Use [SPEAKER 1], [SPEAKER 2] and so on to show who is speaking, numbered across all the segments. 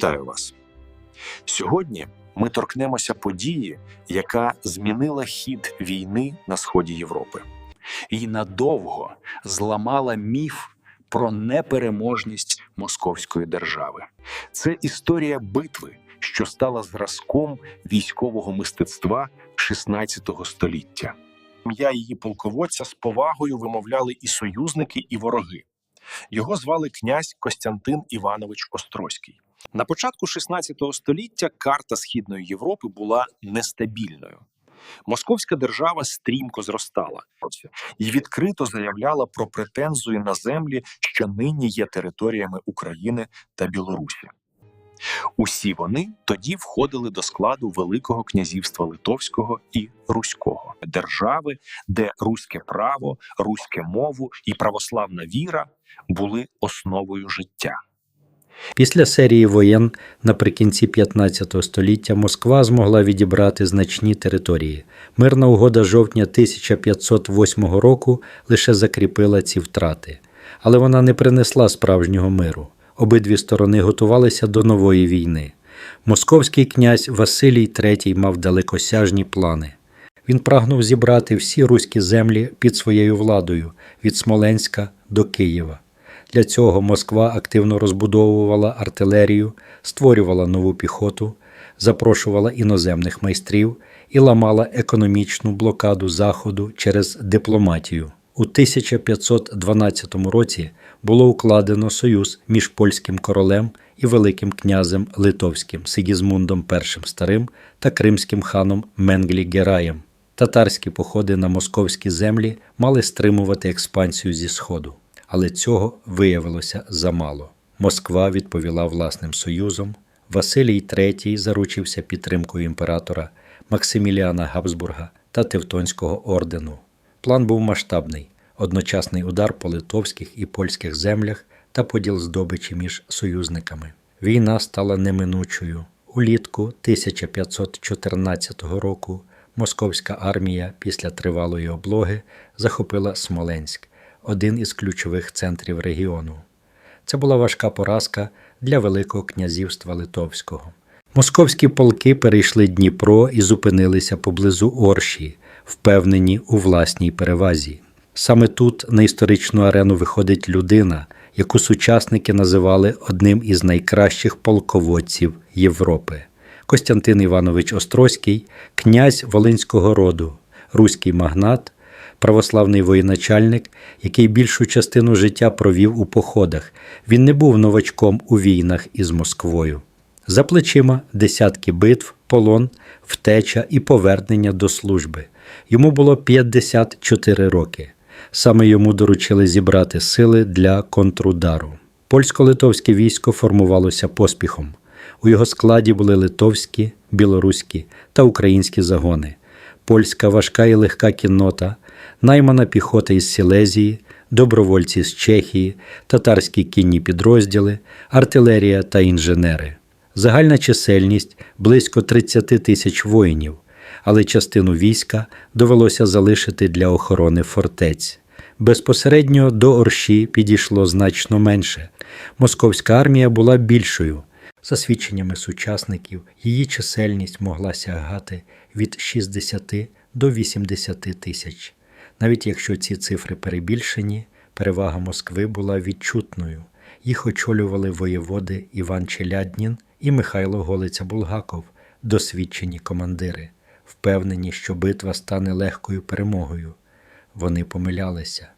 [SPEAKER 1] Вітаю вас. Сьогодні ми торкнемося події, яка змінила хід війни на сході Європи і надовго зламала міф про непереможність московської держави. Це історія битви, що стала зразком військового мистецтва XVI століття. Ім'я її полководця з повагою вимовляли і союзники, і вороги. Його звали князь Костянтин Іванович Острозький. На початку XVI століття карта Східної Європи була нестабільною. Московська держава стрімко зростала і відкрито заявляла про претензію на землі, що нині є територіями України та Білорусі. Усі вони тоді входили до складу Великого князівства Литовського і Руського держави, де руське право, руське мову і православна віра були основою життя.
[SPEAKER 2] Після серії воєн наприкінці 15 століття Москва змогла відібрати значні території. Мирна угода жовтня 1508 року лише закріпила ці втрати, але вона не принесла справжнього миру. Обидві сторони готувалися до нової війни. Московський князь Василій III мав далекосяжні плани. Він прагнув зібрати всі руські землі під своєю владою від Смоленська до Києва. Для цього Москва активно розбудовувала артилерію, створювала нову піхоту, запрошувала іноземних майстрів і ламала економічну блокаду Заходу через дипломатію. У 1512 році було укладено союз між польським королем і Великим князем Литовським Сигізмундом І Старим та кримським ханом Менглі Гераєм. Татарські походи на московські землі мали стримувати експансію зі Сходу але цього виявилося замало. Москва відповіла власним союзом. Василій III заручився підтримкою імператора Максиміліана Габсбурга та Тевтонського ордену. План був масштабний: одночасний удар по литовських і польських землях та поділ здобичі між союзниками. Війна стала неминучою. Улітку 1514 року московська армія після тривалої облоги захопила Смоленськ один із ключових центрів регіону. Це була важка поразка для Великого князівства Литовського. Московські полки перейшли Дніпро і зупинилися поблизу Орші, впевнені у власній перевазі. Саме тут на історичну арену виходить людина, яку сучасники називали одним із найкращих полководців Європи. Костянтин Іванович Острозький, князь Волинського роду, руський магнат, православний воєначальник, який більшу частину життя провів у походах. Він не був новачком у війнах із Москвою. За плечима десятки битв, полон, втеча і повернення до служби. Йому було 54 роки. Саме йому доручили зібрати сили для контрудару. Польсько-литовське військо формувалося поспіхом. У його складі були литовські, білоруські та українські загони, польська важка і легка кіннота, наймана піхота із Сілезії, добровольці з Чехії, татарські кінні підрозділи, артилерія та інженери. Загальна чисельність близько 30 тисяч воїнів, але частину війська довелося залишити для охорони фортець. Безпосередньо до Орші підійшло значно менше. Московська армія була більшою. За свідченнями сучасників, її чисельність могла сягати від 60 до 80 тисяч. Навіть якщо ці цифри перебільшені, перевага Москви була відчутною. Їх очолювали воєводи Іван Челяднін і Михайло Голиця Булгаков, досвідчені командири, впевнені, що битва стане легкою перемогою. Вони помилялися.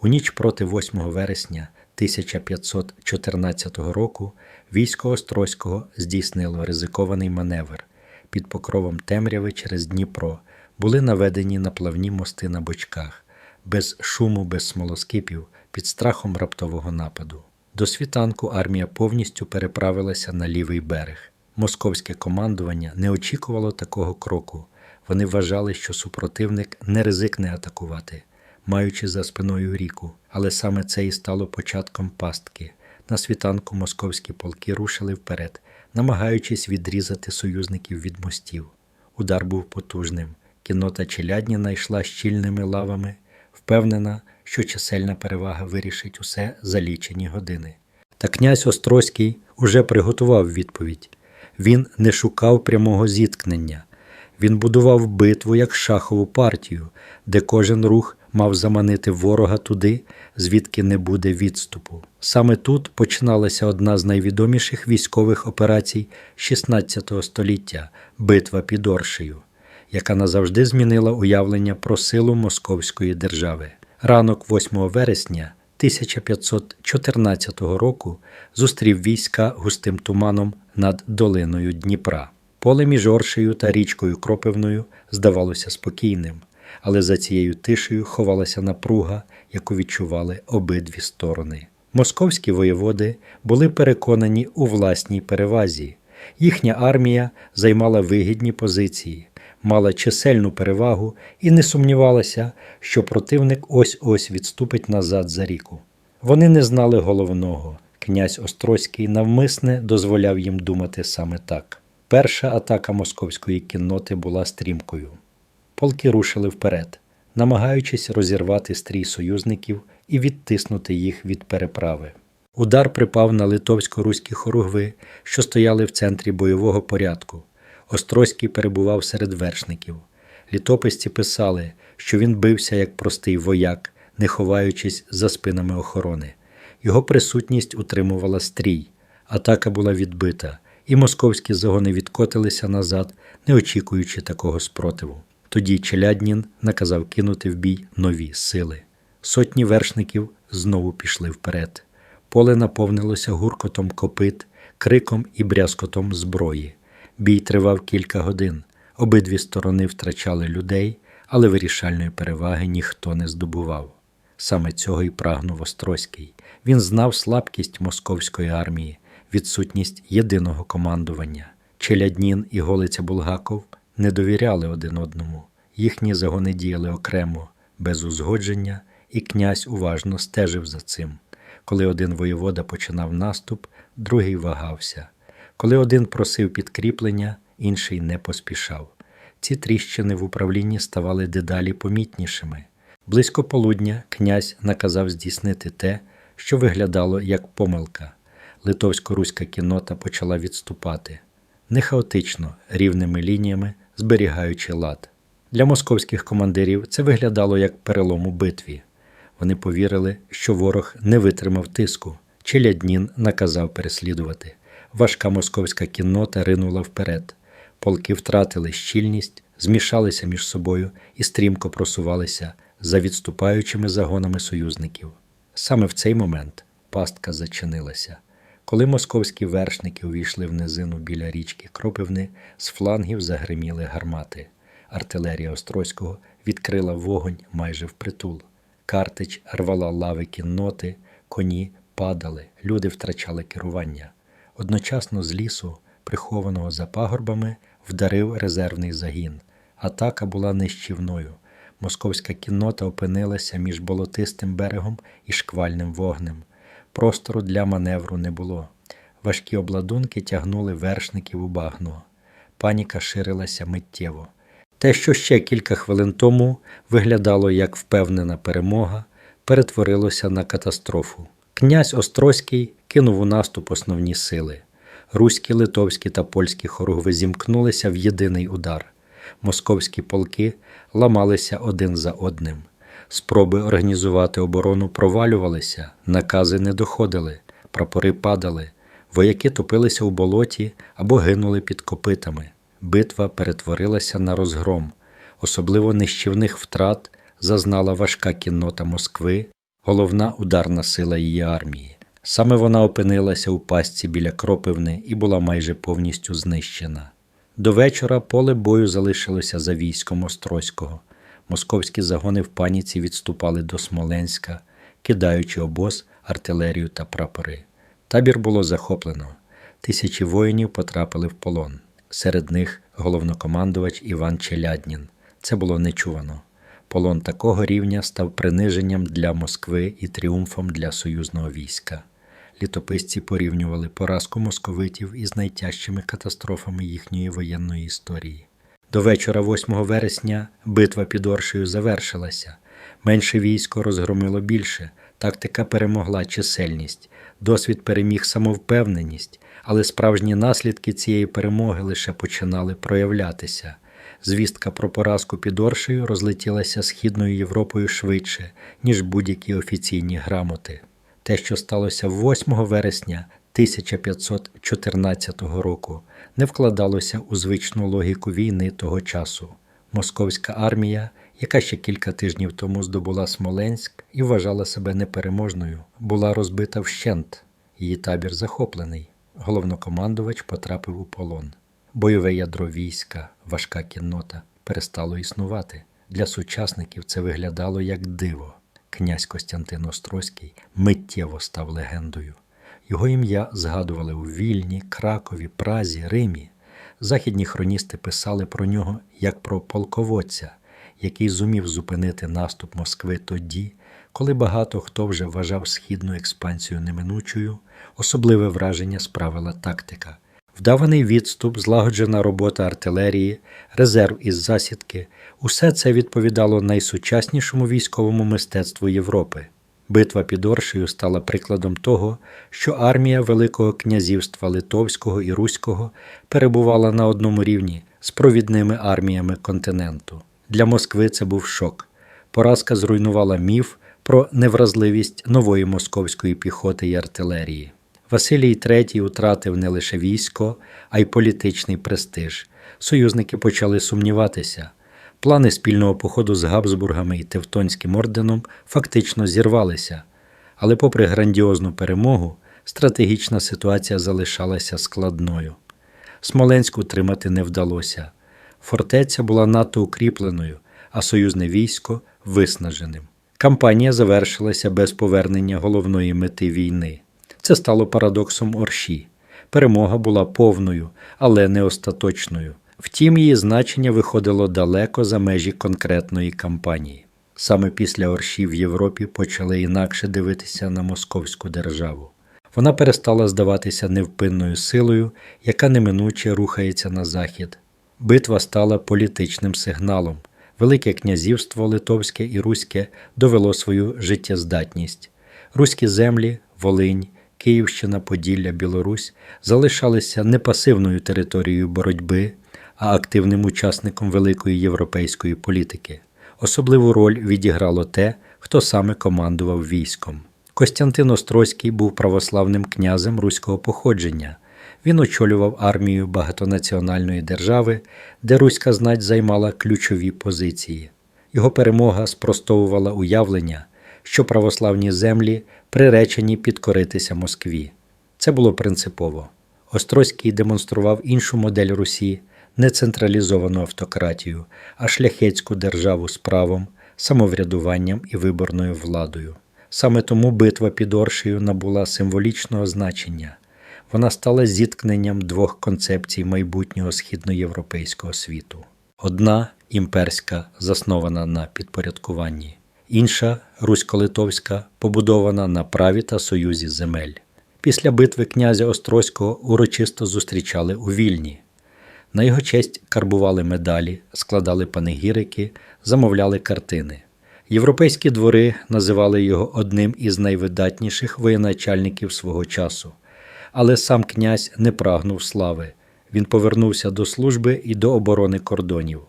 [SPEAKER 2] У ніч проти 8 вересня 1514 року військо Острозького здійснило ризикований маневр під покровом темряви через Дніпро були наведені наплавні мости на бочках, без шуму, без смолоскипів, під страхом раптового нападу. До світанку армія повністю переправилася на лівий берег. Московське командування не очікувало такого кроку. Вони вважали, що супротивник не ризикне атакувати, маючи за спиною ріку. Але саме це і стало початком пастки. На світанку московські полки рушили вперед, намагаючись відрізати союзників від мостів. Удар був потужним. Кіннота Челядніна йшла щільними лавами, впевнена, що чисельна перевага вирішить усе за лічені години. Та князь Острозький уже приготував відповідь. Він не шукав прямого зіткнення. Він будував битву як шахову партію, де кожен рух мав заманити ворога туди, звідки не буде відступу. Саме тут починалася одна з найвідоміших військових операцій XVI століття битва під Оршею, яка назавжди змінила уявлення про силу Московської держави. Ранок 8 вересня 1514 року зустрів війська густим туманом над долиною Дніпра. Поле між Оршею та річкою Кропивною здавалося спокійним, але за цією тишею ховалася напруга, яку відчували обидві сторони. Московські воєводи були переконані у власній перевазі. Їхня армія займала вигідні позиції, мала чисельну перевагу і не сумнівалася, що противник ось-ось відступить назад за ріку. Вони не знали головного. Князь Острозький навмисне дозволяв їм думати саме так. Перша атака московської кінноти була стрімкою. Полки рушили вперед, намагаючись розірвати стрій союзників і відтиснути їх від переправи. Удар припав на литовсько-руські хоругви, що стояли в центрі бойового порядку. Острозький перебував серед вершників. Літописці писали, що він бився як простий вояк, не ховаючись за спинами охорони. Його присутність утримувала стрій. Атака була відбита, і московські загони відкотилися назад, не очікуючи такого спротиву. Тоді Челяднін наказав кинути в бій нові сили. Сотні вершників знову пішли вперед. Поле наповнилося гуркотом копит, криком і брязкотом зброї. Бій тривав кілька годин. Обидві сторони втрачали людей, але вирішальної переваги ніхто не здобував. Саме цього й прагнув Острозький. Він знав слабкість московської армії, відсутність єдиного командування. Челяднін і Голиця Булгаков не довіряли один одному. Їхні загони діяли окремо, без узгодження, і князь уважно стежив за цим. Коли один воєвода починав наступ, другий вагався. Коли один просив підкріплення, інший не поспішав. Ці тріщини в управлінні ставали дедалі помітнішими. Близько полудня князь наказав здійснити те, що виглядало як помилка. Литовсько-руська кіннота почала відступати не хаотично, рівними лініями, зберігаючи лад. Для московських командирів це виглядало як перелом у битві. Вони повірили, що ворог не витримав тиску. Челяднін наказав переслідувати. Важка московська кіннота ринула вперед. Полки втратили щільність, змішалися між собою і стрімко просувалися за відступаючими загонами союзників. Саме в цей момент пастка зачинилася. Коли московські вершники увійшли в низину біля річки Кропивни, з флангів загриміли гармати. Артилерія Острозького відкрила вогонь майже впритул. Картич рвала лави кінноти, коні падали, люди втрачали керування. Одночасно з лісу, прихованого за пагорбами, вдарив резервний загін. Атака була нищівною. Московська кіннота опинилася між болотистим берегом і шквальним вогнем. Простору для маневру не було. Важкі обладунки тягнули вершників у багно. Паніка ширилася миттєво. Те, що ще кілька хвилин тому виглядало як впевнена перемога, перетворилося на катастрофу. Князь Острозький кинув у наступ основні сили. Руські, литовські та польські хоругви зімкнулися в єдиний удар. Московські полки ламалися один за одним. Спроби організувати оборону провалювалися, накази не доходили, прапори падали, вояки топилися у болоті або гинули під копитами. Битва перетворилася на розгром. Особливо нищівних втрат зазнала важка кіннота Москви, головна ударна сила її армії. Саме вона опинилася у пастці біля Кропивни і була майже повністю знищена. До вечора поле бою залишилося за військом Острозького. Московські загони в паніці відступали до Смоленська, кидаючи обоз, артилерію та прапори. Табір було захоплено. Тисячі воїнів потрапили в полон. Серед них головнокомандувач Іван Челяднін. Це було нечувано. Полон такого рівня став приниженням для Москви і тріумфом для союзного війська. Літописці порівнювали поразку московитів із найтяжчими катастрофами їхньої воєнної історії. До вечора 8 вересня битва під Оршею завершилася. Менше військо розгромило більше, тактика перемогла чисельність, досвід переміг самовпевненість, Але справжні наслідки цієї перемоги лише починали проявлятися. Звістка про поразку під Оршею розлетілася Східною Європою швидше, ніж будь-які офіційні грамоти. Те, що сталося 8 вересня 1514 року, не вкладалося у звичну логіку війни того часу. Московська армія, яка ще кілька тижнів тому здобула Смоленськ і вважала себе непереможною, була розбита вщент. Її табір захоплений. Головнокомандувач потрапив у полон. Бойове ядро війська, важка кіннота перестало існувати. Для сучасників це виглядало як диво. Князь Костянтин Острозький миттєво став легендою. Його ім'я згадували у Вільні, Кракові, Празі, Римі. Західні хроністи писали про нього як про полководця, який зумів зупинити наступ Москви тоді, коли багато хто вже вважав східну експансію неминучою, особливе враження справила тактика. Вдаваний відступ, злагоджена робота артилерії, резерв із засідки усе це відповідало найсучаснішому військовому мистецтву Європи. Битва під Оршею стала прикладом того, що армія Великого князівства Литовського і Руського перебувала на одному рівні з провідними арміями континенту. Для Москви це був шок. Поразка зруйнувала міф про невразливість нової московської піхоти і артилерії. Василій III втратив не лише військо, а й політичний престиж. Союзники почали сумніватися. Плани спільного походу з Габсбургами і Тевтонським орденом фактично зірвалися. Але, попри грандіозну перемогу, стратегічна ситуація залишалася складною. Смоленськ утримати не вдалося. Фортеця була надто укріпленою, а союзне військо виснаженим. Кампанія завершилася без повернення головної мети війни. Це стало парадоксом Орші. Перемога була повною, але не остаточною. Втім, її значення виходило далеко за межі конкретної кампанії. Саме після Орші в Європі почали інакше дивитися на московську державу. Вона перестала здаватися невпинною силою, яка неминуче рухається на захід. Битва стала політичним сигналом. Велике князівство Литовське і Руське довело свою життєздатність. Руські землі, Волинь, Київщина, Поділля, Білорусь залишалися не пасивною територією боротьби, а активним учасником великої європейської політики. Особливу роль відіграло те, хто саме командував військом. Костянтин Острозький був православним князем руського походження. Він очолював армію багатонаціональної держави, де руська знать займала ключові позиції. Його перемога спростовувала уявлення, що православні землі приречені підкоритися Москві. Це було принципово. Острозький демонстрував іншу модель Русі, не централізовану автократію, а шляхетську державу з правом, самоврядуванням і виборною владою. Саме тому битва під Оршею набула символічного значення. Вона стала зіткненням двох концепцій майбутнього східноєвропейського світу. Одна імперська, заснована на підпорядкуванні, інша русько-литовська, побудована на праві та союзі земель. Після битви князя Острозького урочисто зустрічали у Вільні. На його честь карбували медалі, складали панегірики, замовляли картини. Європейські двори називали його одним із найвидатніших воєначальників свого часу. Але сам князь не прагнув слави. Він повернувся до служби і до оборони кордонів.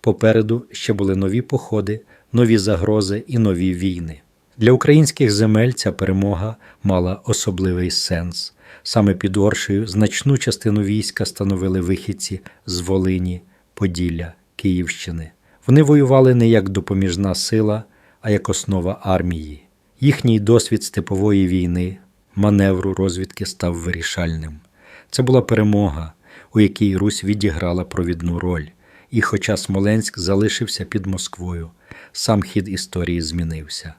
[SPEAKER 2] Попереду ще були нові походи, нові загрози і нові війни. Для українських земель ця перемога мала особливий сенс. Саме під Оршею значну частину війська становили вихідці з Волині, Поділля, Київщини. Вони воювали не як допоміжна сила, а як основа армії. Їхній досвід степової війни, маневру розвідки став вирішальним. Це була перемога, у якій Русь відіграла провідну роль. І хоча Смоленськ залишився під Москвою, сам хід історії змінився.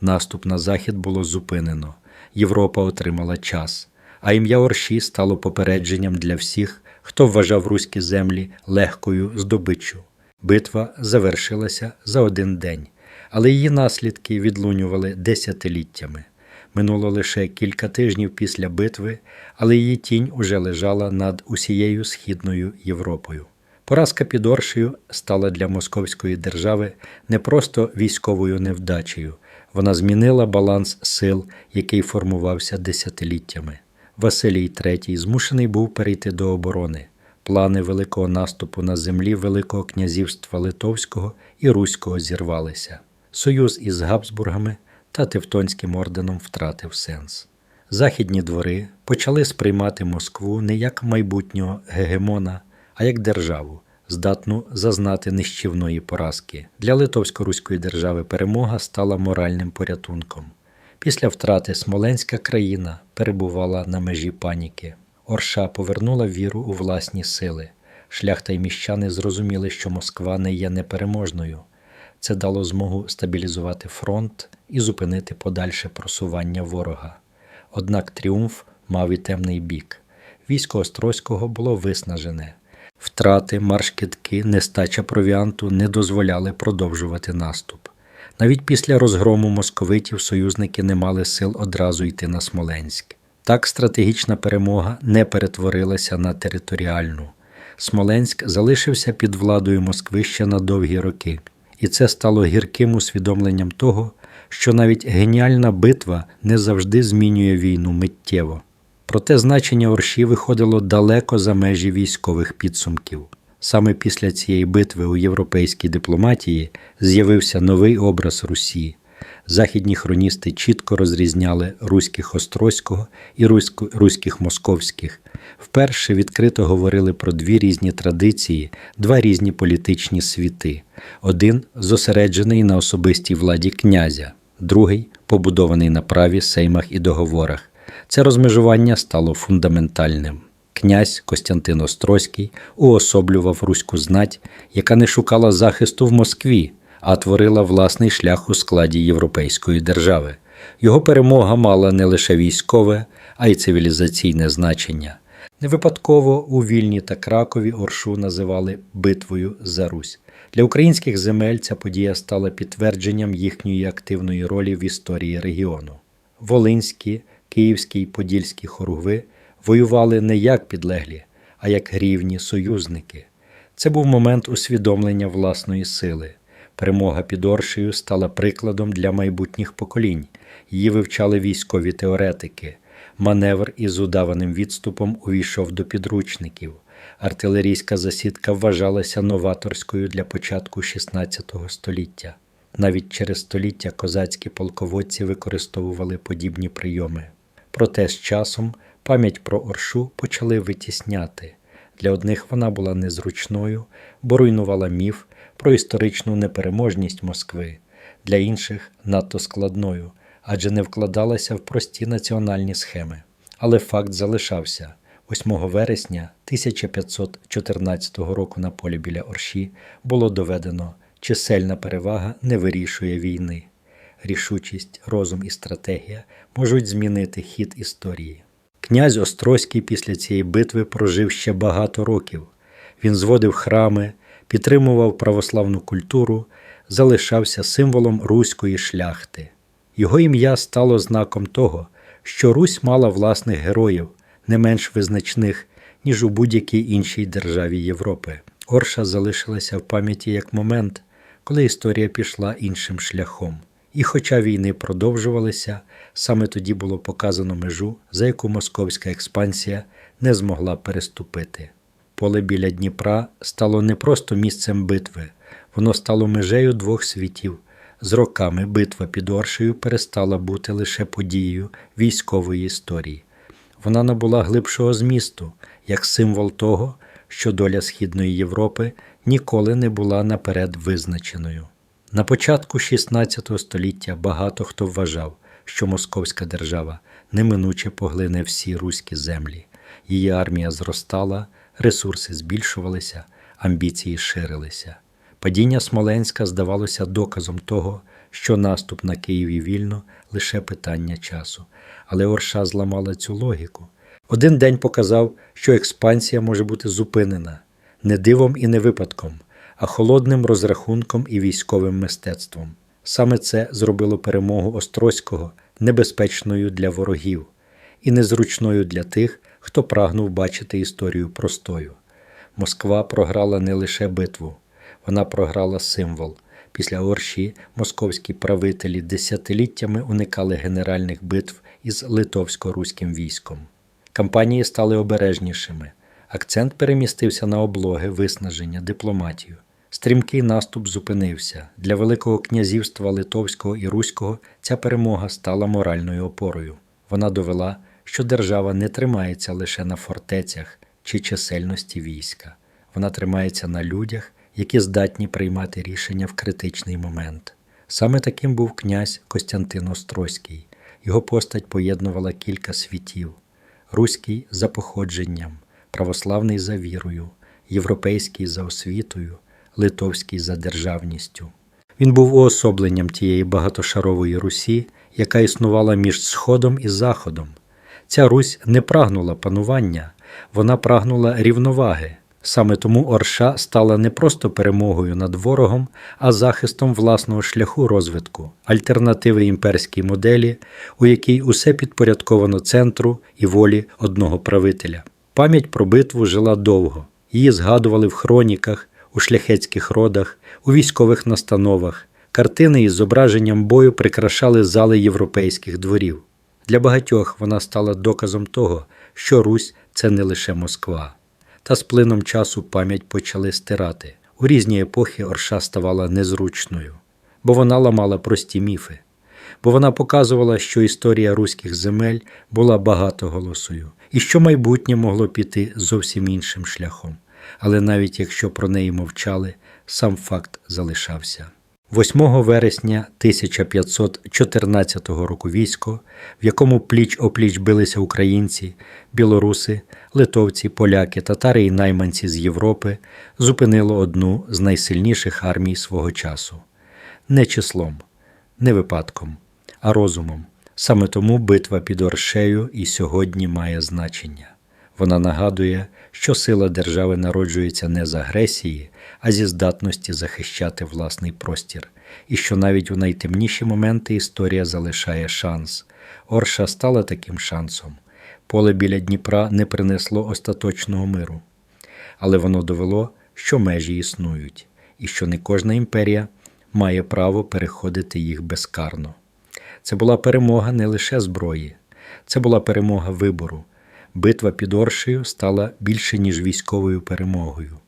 [SPEAKER 2] Наступ на захід було зупинено, Європа отримала час, а ім'я Орші стало попередженням для всіх, хто вважав руські землі легкою здобиччю. Битва завершилася за один день, але її наслідки відлунювали десятиліттями. Минуло лише кілька тижнів після битви, але її тінь уже лежала над усією східною Європою. Поразка під Оршею стала для московської держави не просто військовою невдачею, вона змінила баланс сил, який формувався десятиліттями. Василій III змушений був перейти до оборони. Плани великого наступу на землі Великого князівства Литовського і Руського зірвалися. Союз із Габсбургами та Тевтонським орденом втратив сенс. Західні двори почали сприймати Москву не як майбутнього гегемона, а як державу, здатну зазнати нищівної поразки. Для Литовсько-Руської держави перемога стала моральним порятунком. Після втрати Смоленська країна перебувала на межі паніки. Орша повернула віру у власні сили. Шляхта й міщани зрозуміли, що Москва не є непереможною. Це дало змогу стабілізувати фронт і зупинити подальше просування ворога. Однак тріумф мав і темний бік. Військо Острозького було виснажене. Втрати, марш-кидки, нестача провіанту не дозволяли продовжувати наступ. Навіть після розгрому московитів союзники не мали сил одразу йти на Смоленськ. Так стратегічна перемога не перетворилася на територіальну. Смоленськ залишився під владою Москви ще на довгі роки, і це стало гірким усвідомленням того, що навіть геніальна битва не завжди змінює війну миттєво. Проте значення Орші виходило далеко за межі військових підсумків. Саме після цієї битви у європейській дипломатії з'явився новий образ Русі. Західні хроністи чітко розрізняли руських острозького і руських московських. Вперше відкрито говорили про дві різні традиції, два різні політичні світи. Один зосереджений на особистій владі князя, другий побудований на праві, сеймах і договорах. Це розмежування стало фундаментальним. Князь Костянтин Острозький уособлював руську знать, яка не шукала захисту в Москві, а творила власний шлях у складі європейської держави. Його перемога мала не лише військове, а й цивілізаційне значення. Не випадково у Вільні та Кракові Оршу називали битвою за Русь. Для українських земель ця подія стала підтвердженням їхньої активної ролі в історії регіону. Волинські, київські й подільські хоругви воювали не як підлеглі, а як рівні союзники. Це був момент усвідомлення власної сили. Перемога під Оршею стала прикладом для майбутніх поколінь. Її вивчали військові теоретики. Маневр із удаваним відступом увійшов до підручників. Артилерійська засідка вважалася новаторською для початку XVI століття. Навіть через століття козацькі полководці використовували подібні прийоми. Проте з часом пам'ять про Оршу почали витісняти. Для одних вона була незручною, бо руйнувала міф про історичну непереможність Москви, для інших надто складною, адже не вкладалася в прості національні схеми. Але факт залишався. 8 вересня 1514 року на полі біля Орші було доведено, чисельна перевага не вирішує війни. Рішучість, розум і стратегія можуть змінити хід історії. Князь Острозький після цієї битви прожив ще багато років. Він зводив храми, підтримував православну культуру, залишався символом руської шляхти. Його ім'я стало знаком того, що Русь мала власних героїв, не менш визначних, ніж у будь-якій іншій державі Європи. Орша залишилася в пам'яті як момент, коли історія пішла іншим шляхом. І хоча війни продовжувалися, саме тоді було показано межу, за яку московська експансія не змогла переступити. Поле біля Дніпра стало не просто місцем битви, воно стало межею двох світів. З роками битва під Оршею перестала бути лише подією військової історії. Вона набула глибшого змісту, як символ того, що доля Східної Європи ніколи не була наперед визначеною. На початку XVI століття багато хто вважав, що Московська держава неминуче поглине всі руські землі. Її армія зростала, ресурси збільшувалися, амбіції ширилися. Падіння Смоленська здавалося доказом того, що наступ на Київ і вільно лише питання часу. Але Орша зламала цю логіку. Один день показав, що експансія може бути зупинена не дивом і не випадком, а холодним розрахунком і військовим мистецтвом. Саме це зробило перемогу Острозького небезпечною для ворогів і незручною для тих, хто прагнув бачити історію простою. Москва програла не лише битву, вона програла символ. Після Орші московські правителі десятиліттями уникали генеральних битв із литовсько-руським військом. Кампанії стали обережнішими. Акцент перемістився на облоги, виснаження, дипломатію. Стрімкий наступ зупинився. Для Великого князівства Литовського і Руського ця перемога стала моральною опорою. Вона довела, що держава не тримається лише на фортецях чи чисельності війська. Вона тримається на людях, які здатні приймати рішення в критичний момент. Саме таким був князь Костянтин Острозький. Його постать поєднувала кілька світів: руський за походженням, православний за вірою, європейський за освітою, литовський за державністю. Він був уособленням тієї багатошарової Русі, яка існувала між Сходом і Заходом. Ця Русь не прагнула панування, вона прагнула рівноваги. Саме тому Орша стала не просто перемогою над ворогом, а захистом власного шляху розвитку, альтернативи імперській моделі, у якій усе підпорядковано центру і волі одного правителя. Пам'ять про битву жила довго. Її згадували в хроніках, у шляхетських родах, у військових настановах. Картини із зображенням бою прикрашали зали європейських дворів. Для багатьох вона стала доказом того, що Русь це не лише Москва. Та з плином часу пам'ять почали стирати. У різні епохи Орша ставала незручною, бо вона ламала прості міфи, бо вона показувала, що історія руських земель була багатоголосою і що майбутнє могло піти зовсім іншим шляхом. Але навіть якщо про неї мовчали, сам факт залишався. 8 вересня 1514 року військо, в якому пліч опліч билися українці, білоруси, литовці, поляки, татари і найманці з Європи, зупинило одну з найсильніших армій свого часу. Не числом, не випадком, а розумом. Саме тому битва під Оршею і сьогодні має значення. Вона нагадує, що сила держави народжується не з агресії, а зі здатності захищати власний простір, і що навіть у найтемніші моменти історія залишає шанс. Орша стала таким шансом. Поле біля Дніпра не принесло остаточного миру, але воно довело, що межі існують, і що не кожна імперія має право переходити їх безкарно. Це була перемога не лише зброї, це була перемога вибору. Битва під Оршею стала більше, ніж військовою перемогою.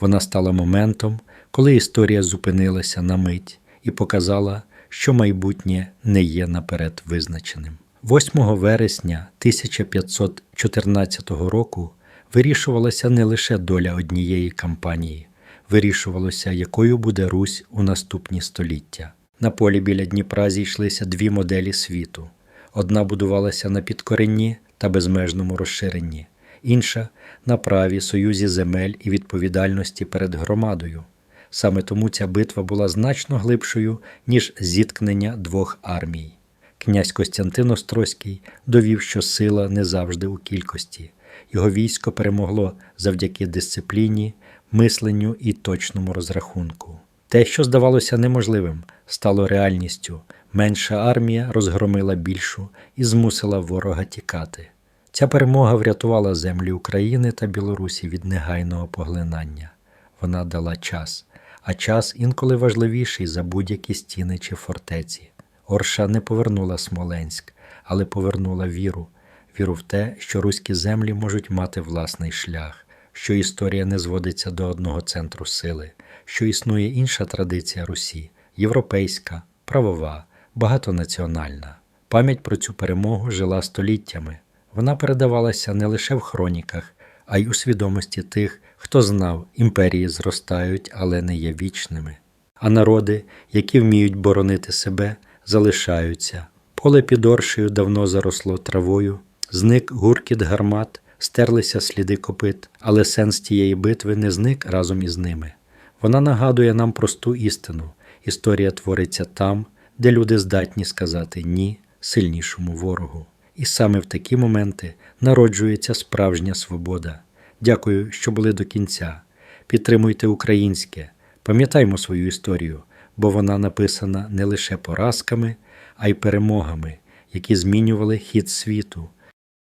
[SPEAKER 2] Вона стала моментом, коли історія зупинилася на мить і показала, що майбутнє не є наперед визначеним. 8 вересня 1514 року вирішувалася не лише доля однієї кампанії, вирішувалося, якою буде Русь у наступні століття. На полі біля Дніпра зійшлися дві моделі світу. Одна будувалася на підкоренні та безмежному розширенні, інша на праві, союзі земель і відповідальності перед громадою. Саме тому ця битва була значно глибшою, ніж зіткнення двох армій. Князь Костянтин Острозький довів, що сила не завжди у кількості. Його військо перемогло завдяки дисципліні, мисленню і точному розрахунку. Те, що здавалося неможливим, стало реальністю. Менша армія розгромила більшу і змусила ворога тікати. Ця перемога врятувала землі України та Білорусі від негайного поглинання. Вона дала час, а час інколи важливіший за будь-які стіни чи фортеці. Орша не повернула Смоленськ, але повернула віру, віру в те, що руські землі можуть мати власний шлях, що історія не зводиться до одного центру сили, що існує інша традиція Русі європейська, правова, багатонаціональна. Пам'ять про цю перемогу жила століттями. Вона передавалася не лише в хроніках, а й у свідомості тих, хто знав, імперії зростають, але не є вічними. А народи, які вміють боронити себе, залишаються. Поле під Оршею давно заросло травою, зник гуркіт гармат, стерлися сліди копит, але сенс тієї битви не зник разом із ними. Вона нагадує нам просту істину: історія твориться там, де люди здатні сказати ні сильнішому ворогу. І саме в такі моменти народжується справжня свобода. Дякую, що були до кінця. Підтримуйте українське, пам'ятаймо свою історію, бо вона написана не лише поразками, а й перемогами, які змінювали хід світу.